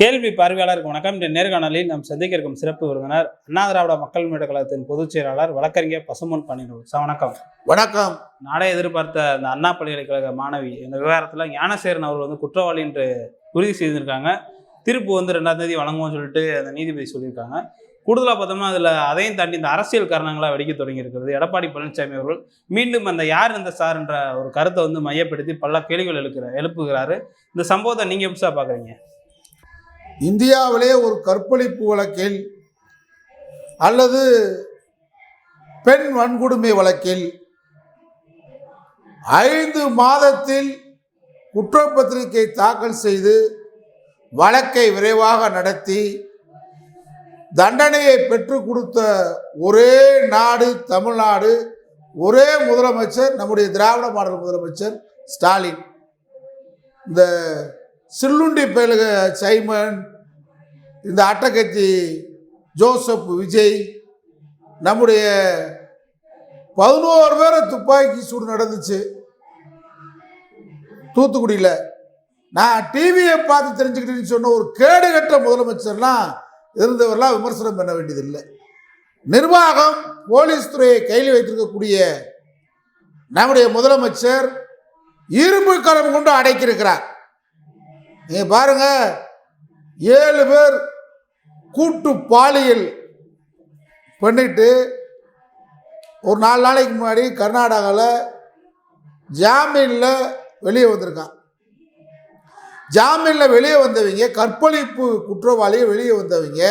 கேள்வி பார்வையாளருக்கு வணக்கம். இந்த நேர்காணலில் நாம் சந்திக்க இருக்கும் சிறப்பு விருந்தினர் அண்ணா திராவிட மக்கள் முன்னேற்ற கழகத்தின் பொதுச் செயலாளர் வழக்கறிஞர் பசுமன் பணிநூல் சார் வணக்கம். வணக்கம். நாடே எதிர்பார்த்த அந்த அண்ணா பல்கலைக்கழக மாணவி இந்த விவகாரத்தில் ஞானசேரன் அவர் வந்து குற்றவாளி என்று உறுதி செய்திருக்காங்க தீர்ப்பு வந்து ரெண்டாம் தேதி வழங்குவோம்னு சொல்லிட்டு அந்த நீதிபதி சொல்லியிருக்காங்க. கூடுதலாக பார்த்தோம்னா அதில் அதையும் தாண்டி இந்த அரசியல் காரணங்களாக வெடிக்க தொடங்கி இருக்கிறது எடப்பாடி பழனிசாமி அவர்கள் மீண்டும் அந்த யார் இந்த சார் என்ற ஒரு கருத்தை வந்து மையப்படுத்தி பல கேள்விகள் எழுக்கிற எழுப்புகிறாரு. இந்த சம்பவத்தை நீங்கள் எப்படி சார் பார்க்குறீங்க? இந்தியாவிலே ஒரு கற்பழிப்பு வழக்கில் அல்லது பெண் வன்கொடுமை வழக்கில் ஐந்து மாதத்தில் குற்றப்பத்திரிகை தாக்கல் செய்து வழக்கை விரைவாக நடத்தி தண்டனையை பெற்றுக் கொடுத்த ஒரே நாடு தமிழ்நாடு ஒரே முதலமைச்சர் நம்முடைய திராவிட மாடல் முதலமைச்சர் ஸ்டாலின். இந்த சில்லுண்டி பயலுக சைமன் இந்த அட்டகத்தி ஜோசப் விஜய் நம்முடைய பதினோரு பேரை துப்பாக்கி சூடு நடந்துச்சு. தூத்துக்குடியில். நான் டிவியை பார்த்து தெரிஞ்சுக்கிட்டேன்னு சொன்ன ஒரு கேடுகட்ட முதலமைச்சர்லாம் இருந்தவரெல்லாம் விமர்சனம் பண்ண வேண்டியதில்லை. நிர்வாகம் போலீஸ் துறையை கையில் வைத்திருக்கக்கூடிய நம்முடைய முதலமைச்சர் இரும்பு கரம் கொண்டு அடைக்கியிருக்கிறார் நீங்கள் பாருங்க. ஏழு பேர் கூட்டு பாலியல் பண்ணிட்டு ஒரு நாலு நாளைக்கு முன்னாடி கர்நாடகாவில் ஜாமீனில் வெளியே வந்திருக்கான். ஜாமீனில் வெளியே வந்தவங்க கற்பழிப்பு குற்றவாளியை வெளியே வந்தவங்க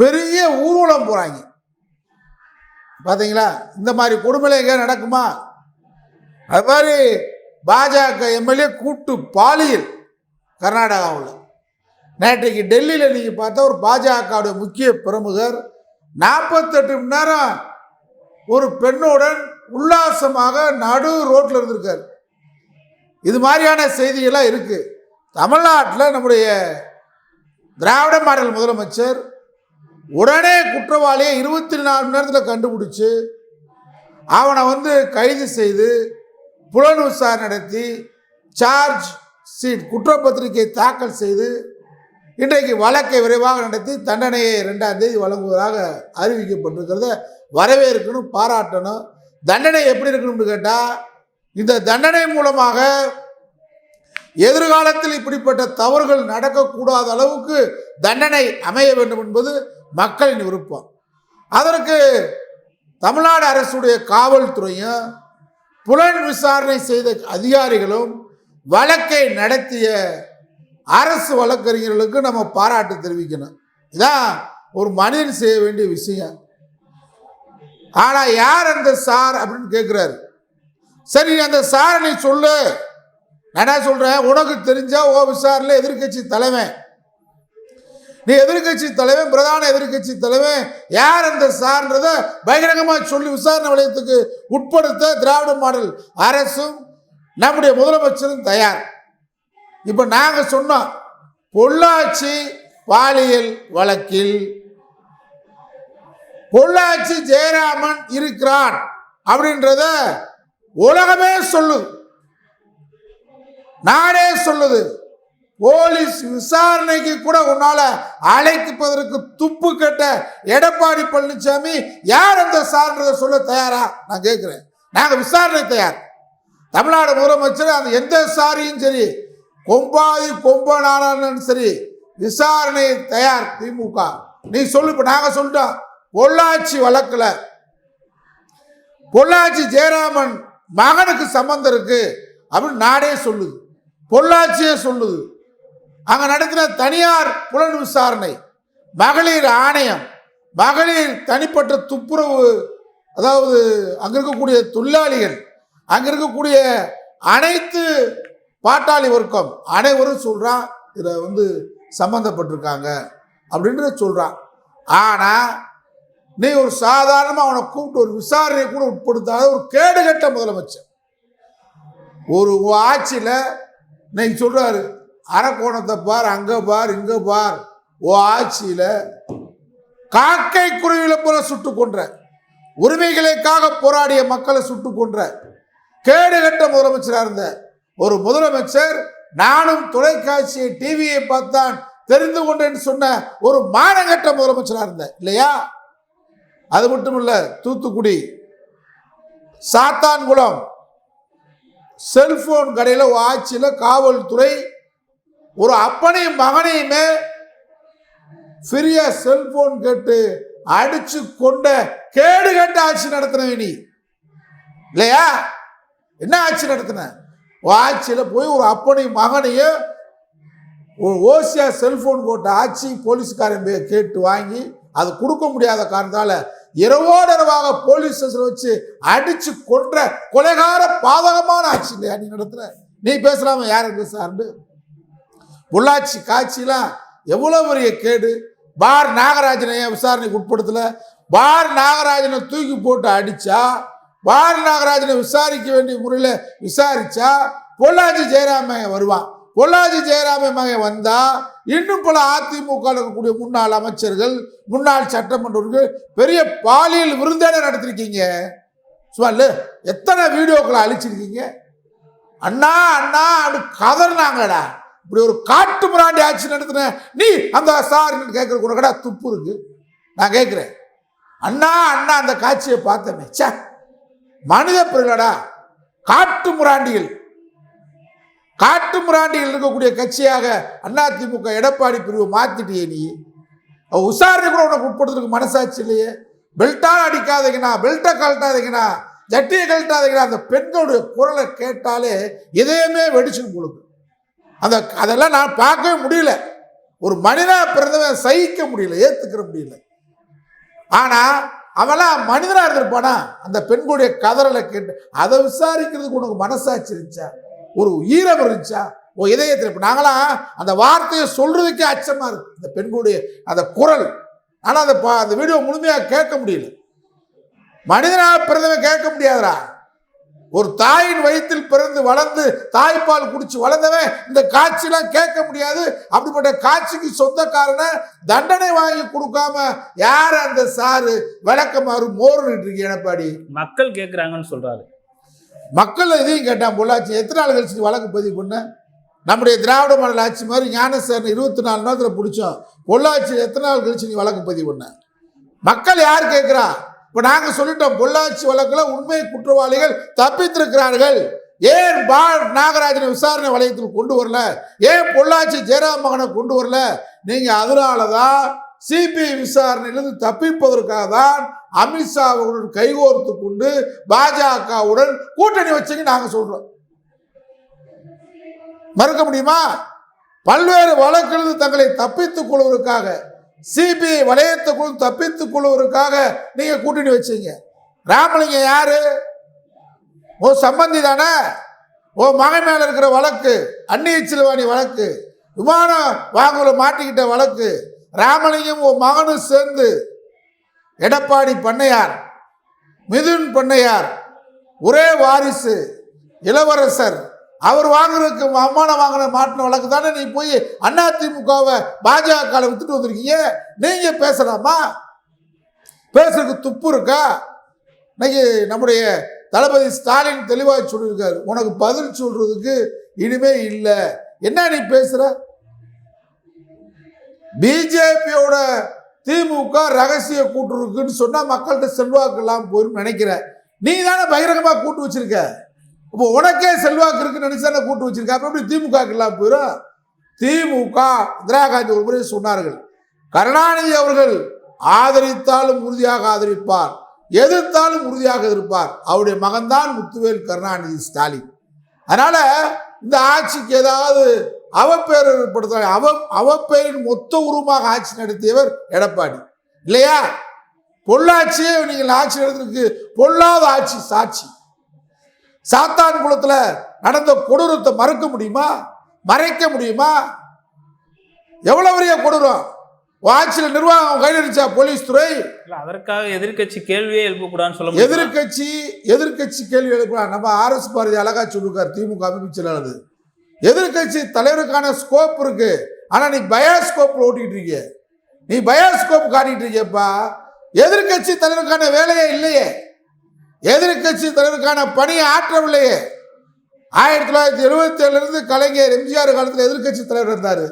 பெரிய ஊர்வலம் போகிறாங்க பார்த்தீங்களா இந்த மாதிரி கொடுமையில எங்கே நடக்குமா? அது மாதிரி பாஜக எம்எல்ஏ கூட்டு பாலியல் கர்நாடகாவில். நேற்றைக்கு டெல்லியில் நீங்கள் பார்த்தா ஒரு பாஜகவுடைய முக்கிய பிரமுகர் நாற்பத்தெட்டு மணி நேரம் ஒரு பெண்ணுடன் உல்லாசமாக நடு ரோட்டில் இருந்திருக்கார். இது மாதிரியான செய்திகள்லாம் இருக்குது தமிழ்நாட்டில் நம்முடைய திராவிட மாடல் முதலமைச்சர் உடனே குற்றவாளியை இருபத்தி நாலு மணி நேரத்தில் கண்டுபிடிச்சு அவனை வந்து கைது செய்து புலன் விசாரணை நடத்தி சார்ஜ் சீட் குற்றப்பத்திரிகை தாக்கல் செய்து இன்றைக்கு வழக்கை விரைவாக நடத்தி தண்டனையை ரெண்டாம் தேதி வழங்குவதாக அறிவிக்கப்பட்டிருக்கிறத வரவேற்கணும் பாராட்டணும். தண்டனை எப்படி இருக்கணும்னு கேட்டால் இந்த தண்டனை மூலமாக எதிர்காலத்தில் இப்படிப்பட்ட தவறுகள் நடக்கக்கூடாத அளவுக்கு தண்டனை அமைய வேண்டும் என்பது மக்களின் விருப்பம். அதற்கு தமிழ்நாடு அரசுடைய காவல்துறையும் புலன் விசாரணை செய்த அதிகாரிகளும் வழக்கை நடத்திய அரசு வழக்கறிஞர்களுக்கு நம்ம பாராட்டு தெரிவிக்கணும். இதான் ஒரு மனிதன் செய்ய வேண்டிய விஷயம். ஆனால் யார் அந்த சார் அப்படின்னு கேட்குறாரு சரி நீ அந்த சாரை நீ சொல்லு. நான் என்ன சொல்கிறேன் உனக்கு தெரிஞ்சால் ஓ விசாரில் எதிர்க்கட்சி தலைவன் நீ எதிர்க்கட்சி தலைவன் பிரதான எதிர்க்கட்சி தலைவன் யார் அந்த சார்ன்றத பகிரங்கமாக சொல்லி விசாரணை வளையத்துக்கு உட்படுத்த திராவிட மாடல் அரசும் நம்முடைய முதலமைச்சரும் தயார். இப்போ நாங்கள் சொன்னோம் பொள்ளாச்சி பாலியல் வழக்கில் பொள்ளாச்சி ஜெயராமன் இருக்கிறான் அப்படின்றத உலகமே சொல்லுது. நாடே சொல்லுது. போலீஸ் விசாரணைக்கு கூட உன்னால அழைத்துப்பதற்கு துப்பு கட்ட எடப்பாடி பழனிசாமி யார் அந்த சார்ன்றதை சொல்ல தயாரா? நான் கேட்குறேன். நாங்கள் விசாரணை தயார். தமிழ்நாடு முதலமைச்சர் அந்த எந்த சாரியும் சரி கொம்பாதி கொம்பனானாலும் சரி விசாரணை தயார் திமுக. நீ சொல்லு இப்போ நாங்கள் சொல்லிட்டோம். பொள்ளாச்சி வழக்கில் பொள்ளாச்சி ஜெயராமன் மகனுக்கு சம்மந்தம் இருக்கு அப்படின்னு நாடே சொல்லுது. பொள்ளாச்சியே சொல்லுது. அங்கே நடத்தின தனியார் புலன் விசாரணை மகளிர் ஆணையம் மகளிர் தனிப்பட்ட துப்புரவு அதாவது அங்கே இருக்கக்கூடிய தொழிலாளிகள் அங்கே இருக்கக்கூடிய அனைத்து பாட்டாளி வர்க்கம் அனைவரும் சொல்கிறான் இதில் வந்து சம்மந்தப்பட்டிருக்காங்க அப்படின்றத சொல்கிறான் ஆனால் நீ ஒரு சாதாரணமாக அவனை கூப்பிட்டு ஒரு விசாரணையை கூட உட்படுத்தாத ஒரு கேடுகட்ட முதலமைச்சர். ஒரு ஆட்சியில் இன்னைக்கு சொல்கிறாரு அரக்கோணத்தை பார் அங்கே பார் இங்கே பார். ஓ ஆட்சியில் காக்கை குருவிகளை போல சுட்டு கொன்ற உரிமைகளுக்காக போராடிய மக்களை சுட்டு கொன்ற கேடுகட்ட முதலமைச்சராக இருந்த ஒரு முதலமைச்சர் நானும் தொலைக்காட்சியை டிவியை பார்த்தான் தெரிந்து கொண்டேன்னு சொன்ன ஒரு மானங்கட்ட முதலமைச்சராக இருந்தேன் இல்லையா? அது மட்டும் இல்ல தூத்துக்குடி சாத்தான்குளம் செல்போன் கடையில் ஆட்சியில் காவல்துறை ஒரு அப்பனையும் மகனையுமே ஃப்ரீயா செல்போன் கேட்டு அடிச்சு கொண்ட கேடு கேட்டு ஆட்சி நடத்தினவ நீ இல்லையா? என்ன ஆட்சி நடத்தின? ஆட்சியில் போய் ஒரு அப்பனையும் மகனையும் ஒரு ஓசியா செல்போன் போட்ட ஆட்சி போலீஸ்காரன் போய் கேட்டு வாங்கி அது கொடுக்க முடியாத காரணத்தால இரவோடு இரவாக போலீஸ் ஸ்டேஷன் வச்சு அடிச்சு கொன்ற கொலைகார பாதகமான ஆட்சி இல்லையா நீ நடத்துற நீ பேசலாம? யார் பேசுறாரு பொள்ளாச்சி காட்சிலாம் எவ்வளோ பெரிய கேடு? பார் நாகராஜனை ஏன் விசாரணைக்கு உட்படுத்தலை? பார் நாகராஜனை தூக்கி போட்டு அடித்தா பார் நாகராஜனை விசாரிக்க வேண்டிய முறையில் விசாரித்தா பொள்ளாச்சி ஜெயராமன் வருவான் பொள்ளாச்சி ஜெயராமன் மகன் வந்தால் இன்னும் பல அதிமுக இருக்கக்கூடிய முன்னாள் அமைச்சர்கள் முன்னாள் சட்டமன்ற பெரிய பாலியல் விருந்தான நடத்திருக்கீங்க. சும்மா எத்தனை வீடியோக்களை அழிச்சிருக்கீங்க? அண்ணா அண்ணா அப்படி கதறினாங்கடா இப்படி ஒரு காட்டு முராண்டி ஆட்சி நடத்தின நீ அந்த சார் கேட்கற கூட கடா துப்பு இருக்கு. நான் கேட்குறேன். அண்ணா அண்ணா அந்த காட்சியை பார்த்தமே சே மனித பிறலடா காட்டு முராண்டிகள். காட்டு முராண்டிகள் இருக்கக்கூடிய கட்சியாக அதிமுக எடப்பாடி பிரிவு மாத்திட்டியே நீ. அவ கூட உனக்கு உட்படுத்துறதுக்கு மனசாட்சி இல்லையே. பெல்ட்டால் அடிக்காதீங்கண்ணா பெல்ட்டை கழட்டாதீங்கண்ணா ஜட்டியை கழட்டாதீங்கண்ணா. அந்த பெண்களுடைய குரலை கேட்டாலே இதயமே வெடிச்சு உங்களுக்கு. அந்த அதெல்லாம் நான் பார்க்கவே முடியல. ஒரு மனிதனாக பிறந்தவன் சகிக்க முடியல ஏற்றுக்கிற முடியல. ஆனால் அவெல்லாம் மனிதனாக இருந்திருப்பானா? அந்த பெண்களுடைய கதறலை கேட்டு அதை விசாரிக்கிறதுக்கு உனக்கு மனசாட்சி இருந்துச்சா? ஒரு ஈரம் இருந்துச்சா? ஓ இதயத்தில் இப்போ நாங்களாம் அந்த வார்த்தையை சொல்கிறதுக்கே அச்சமாக இருக்குது இந்த பெண்களுடைய அந்த குரல். ஆனால் அந்த பா- அந்த வீடியோ முழுமையாக கேட்க முடியல. மனிதனாக பிறந்தவன் கேட்க முடியாதுடா. ஒரு தாயின் வயிற்றில் பிறந்து வளர்ந்து தாய்ப்பால் குடிச்சு வளர்ந்தவன் இந்த காட்சிலாம் கேட்க முடியாது. அப்படிப்பட்ட காட்சிக்கு சொந்தக்காரனை தண்டனை வாங்கி கொடுக்காம யார் அந்த சாரு? விளக்கமாறு மோர்னுட்டு இருக்கு எடப்பாடி. மக்கள் கேட்குறாங்கன்னு சொல்றாரு. மக்கள் இதையும் கேட்டான் பொள்ளாச்சி எத்தனை நாள் கழிச்சு வழக்கு பதிவு பண்ண? நம்முடைய திராவிட மாடல் ஆட்சி மாதிரி ஞானசேரன் இருபத்தி நாலு நேரத்தில் பிடிச்சோம். பொள்ளாச்சி எத்தனை நாள் கழிச்சு நீ வழக்கு பதிவு பண்ண? மக்கள் யார் கேட்குறா? இப்போ நாங்கள் சொல்லிட்டோம் பொள்ளாச்சி வழக்கில் உண்மை குற்றவாளிகள் தப்பித்திருக்கிறார்கள். ஏன் பா நாகராஜனை விசாரணை வளையத்தில் கொண்டு வரல? ஏன் பொள்ளாச்சி ஜெயராம் மகனை கொண்டு வரல? நீங்கள் அதனால தான் சிபிஐ விசாரணையிலிருந்து தப்பிப்பதற்காக தான் அமித்ஷாவுடன் கைகோர்த்து கொண்டு பாஜகவுடன் கூட்டணி வச்சுங்க நாங்கள் சொல்கிறோம் மறுக்க முடியுமா? பல்வேறு வழக்கிலிருந்து தங்களை தப்பித்துக் கொள்வதற்காக சிபிஐ வளையத்துக்குள் தப்பித்துக் கொள்வதற்காக நீங்க கூட்டணி வச்சீங்க. ராமலிங்கம் யாரு? ஓ சம்பந்தி தானே? ஓ மகன் மேல இருக்கிற வழக்கு அந்நிய செல்வாணி வழக்கு விமானம் வாங்குற மாட்டிக்கிட்ட வழக்கு ராமலிங்கம் ஓ மகனும் சேர்ந்து எடப்பாடி பண்ணையார் மிதுன் பண்ணையார் ஒரே வாரிசு இளவரசர் அவர் வாங்குறதுக்கு அம்மான வாங்கின மாட்டின வழக்கு தானே நீ போய் அதிமுகவை பாஜக வித்துட்டு வந்திருக்கீங்க? நீங்க பேசலாமா? பேசுறதுக்கு துப்பு இருக்கா? இன்னைக்கு நம்முடைய தளபதி ஸ்டாலின் தெளிவாக சொல்லியிருக்காரு. உனக்கு பதில் சொல்றதுக்கு இனிமே இல்லை. என்ன நீ பேசுற? பிஜேபியோட திமுக ரகசிய கூட்டு இருக்குன்னு சொன்னா மக்கள்கிட்ட செல்வாக்கு இல்லாமல் போயிரும் நினைக்கிற நீ தானே பகிரங்கமாக கூட்டு வச்சிருக்க. இப்போ உனக்கே செல்வாக்கு இருக்குன்னு நினைச்சு கூட்டு வச்சிருக்க அப்ப எப்படி திமுக இல்லாமல் போயிடும் திமுக இந்திரா காந்தி ஒரு முறை சொன்னார்கள் கருணாநிதி அவர்கள் ஆதரித்தாலும் உறுதியாக ஆதரிப்பார் எதிர்த்தாலும் உறுதியாக இருப்பார். அவருடைய மகன்தான் முத்துவேல் கருணாநிதி ஸ்டாலின். அதனால இந்த ஆட்சிக்கு ஏதாவது அவப்பேர் ஏற்படுத்த அவ அவப்பேரின் மொத்த உருவமாக ஆட்சி நடத்தியவர் எடப்பாடி. இல்லையா? பொள்ளாச்சியே நீங்கள் ஆட்சி நடத்திருக்கு பொல்லாத ஆட்சி சாட்சி. சாத்தான் குளத்துல நடந்த கொடூரத்தை மறுக்க முடியுமா? மறைக்க முடியுமா? எவ்வளவு பெரிய கொடூரம்? ஆட்சியில நிர்வாகம் கையெழுச்சா போலீஸ் துறை? அதற்காக எதிர்க்கட்சி கேள்வியே எழுப்பக்கூடாதுன்னு சொல்ல முடியுமா? எதிர்க்கட்சி எதிர்க்கட்சி கேள்வி எழுப்பலாம் நம்ம ஆர்எஸ் பாரதி அழகா சொல்லிருக்கார் திமுக அமைப்பு செயலாளர். எதிர்க்கட்சி தலைவருக்கான ஸ்கோப் இருக்கு. ஆனா நீ பயோஸ்கோப்ல ஓட்டிட்டு இருக்கிய. நீ பயோஸ்கோப் காட்டிட்டு இருக்கியப்பா. எதிர்க்கட்சி தலைவருக்கான வேலையே இல்லையே. எதிர்க்கட்சி தலைவருக்கான பணியை ஆற்றவில்லையே. ஆயிரத்தி தொள்ளாயிரத்தி எழுபத்தி ஏழுலேருந்து கலைஞர் எம்ஜிஆர் காலத்தில் எதிர்க்கட்சி தலைவர் இருந்தார்.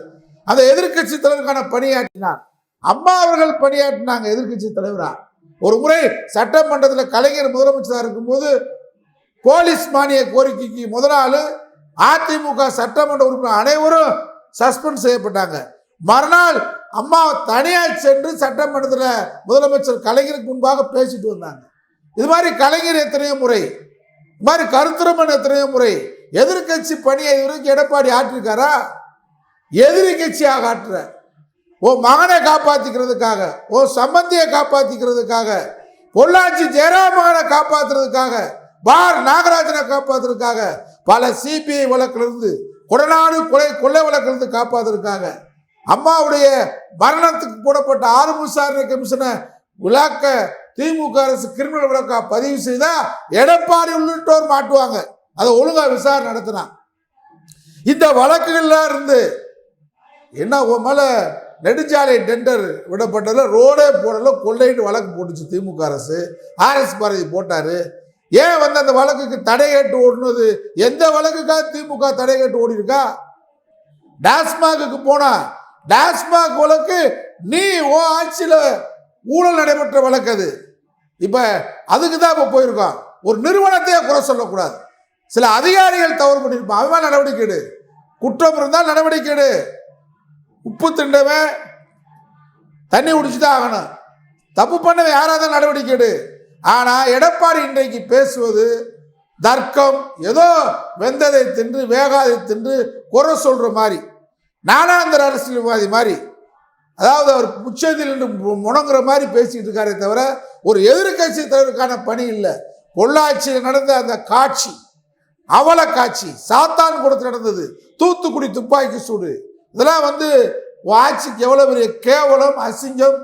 அந்த எதிர்க்கட்சி தலைவருக்கான பணியாற்றினார் அம்மா அவர்கள் பணியாற்றினாங்க எதிர்க்கட்சி தலைவரா. ஒரு முறை சட்டமன்றத்தில் கலைஞர் முதலமைச்சராக இருக்கும்போது போலீஸ் மானிய கோரிக்கைக்கு முதல் நாள் அதிமுக சட்டமன்ற உறுப்பினர் அனைவரும் சஸ்பெண்ட் செய்யப்பட்டாங்க. மறுநாள் அம்மா தனியாக சென்று சட்டமன்றத்தில் முதலமைச்சர் கலைஞருக்கு முன்பாக பேசிட்டு வந்தாங்க. இது மாதிரி கலைஞர் எத்தனையோ முறை இது மாதிரி கருத்துரமன் எத்தனையோ முறை எதிர்க்கட்சி பணியை இவருக்கு எடப்பாடி ஆற்றிருக்காரா? எதிரி கட்சியாக ஆற்றுற ஓ மகனை காப்பாற்றிக்கிறதுக்காக ஓ சம்பந்தியை காப்பாற்றிக்கிறதுக்காக பொள்ளாச்சி ஜெயராமகனை மகனை பார் நாகராஜனை காப்பாத்துறதுக்காக பல சிபிஐ வழக்கிலிருந்து கொடநாடு கொலை கொள்ளை வழக்கிலிருந்து காப்பாத்துறதுக்காக அம்மாவுடைய மரணத்துக்கு போடப்பட்ட ஆறு விசாரணை கமிஷனை விழாக்க திமுக அரசு கிரிமினல் வழக்கா பதிவு செய்தா எடப்பாடி உள்ளிட்டோர் மாட்டுவாங்க. அதை ஒழுங்கா விசாரணை நடத்தினா. இந்த வழக்குகள்லாம் இருந்து என்ன உன் மேல நெடுஞ்சாலை டெண்டர் விடப்பட்டதில் ரோடே போடல கொள்ளைன்னு வழக்கு போட்டுச்சு திமுக அரசு. ஆர்எஸ் பாரதி போட்டாரு. ஏன் வந்து அந்த வழக்குக்கு தடை கேட்டு ஓடுனது? எந்த வழக்குக்காக திமுக தடை கேட்டு ஓடிருக்கா டாஸ்மாகுக்கு போனா டாஸ்மாக் வழக்கு நீ ஓ ஆட்சியில் ஊழல் நடைபெற்ற வழக்கு அது. இப்போ அதுக்கு தான் இப்போ போயிருக்கோம். ஒரு நிறுவனத்தையே குறை சொல்லக்கூடாது. சில அதிகாரிகள் தவறு பண்ணியிருப்பான் அவன் நடவடிக்கை எடு குற்றம் இருந்தால் நடவடிக்கை எடு உப்பு திண்டவன் தண்ணி குடிச்சு தான் ஆகணும். தப்பு பண்ணவன் யாராக தான் நடவடிக்கை எடு ஆனால் எடப்பாடி இன்றைக்கு பேசுவது தர்க்கம். ஏதோ வெந்ததை தின்று வேகாதை தின்று குறை சொல்கிற மாதிரி. நானாந்தர அரசியல்வாதி மாதிரி. அதாவது அவர் உச்சத்தில் நின்று முணங்குற மாதிரி பேசிட்டு இருக்காரே தவிர ஒரு எதிர்க்கட்சி தலைவருக்கான பணி இல்லை. பொள்ளாச்சியில் நடந்த அந்த காட்சி அவல காட்சி சாத்தான் கூடத்தில் நடந்தது. தூத்துக்குடி துப்பாக்கி சூடு. இதெல்லாம் வந்து ஆட்சிக்கு எவ்வளோ பெரிய கேவலம் அசிங்கம்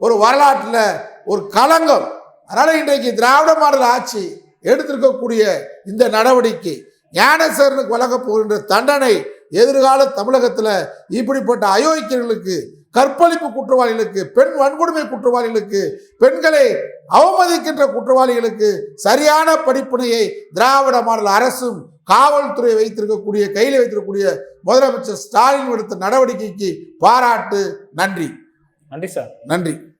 ஒரு வரலாற்றில் ஒரு களங்கம். அதனால் இன்றைக்கு திராவிட மாடல் ஆட்சி எடுத்திருக்கக்கூடிய இந்த நடவடிக்கை ஞானசேரனுக்கு வழங்கப் போகின்ற தண்டனை எதிர்கால தமிழகத்தில் இப்படிப்பட்ட அயோக்கியர்களுக்கு கற்பழிப்பு குற்றவாளிகளுக்கு பெண் வன்கொடுமை குற்றவாளிகளுக்கு பெண்களை அவமதிக்கின்ற குற்றவாளிகளுக்கு சரியான படிப்பினையை திராவிட மாடல் அரசும் காவல்துறை வைத்திருக்கக்கூடிய கையில் வைத்திருக்கக்கூடிய முதலமைச்சர் ஸ்டாலின் எடுத்த நடவடிக்கைக்கு பாராட்டு நன்றி. நன்றி சார். நன்றி.